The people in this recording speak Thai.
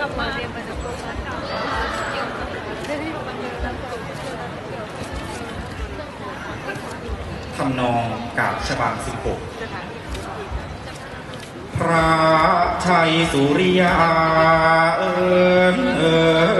กลับมาเรียนมาจากโรงงานเก่าได้ที่มันเยอะแล้วทำนองกาบฉบังสิบหกพระชัยสุริยาเอิญเอิญ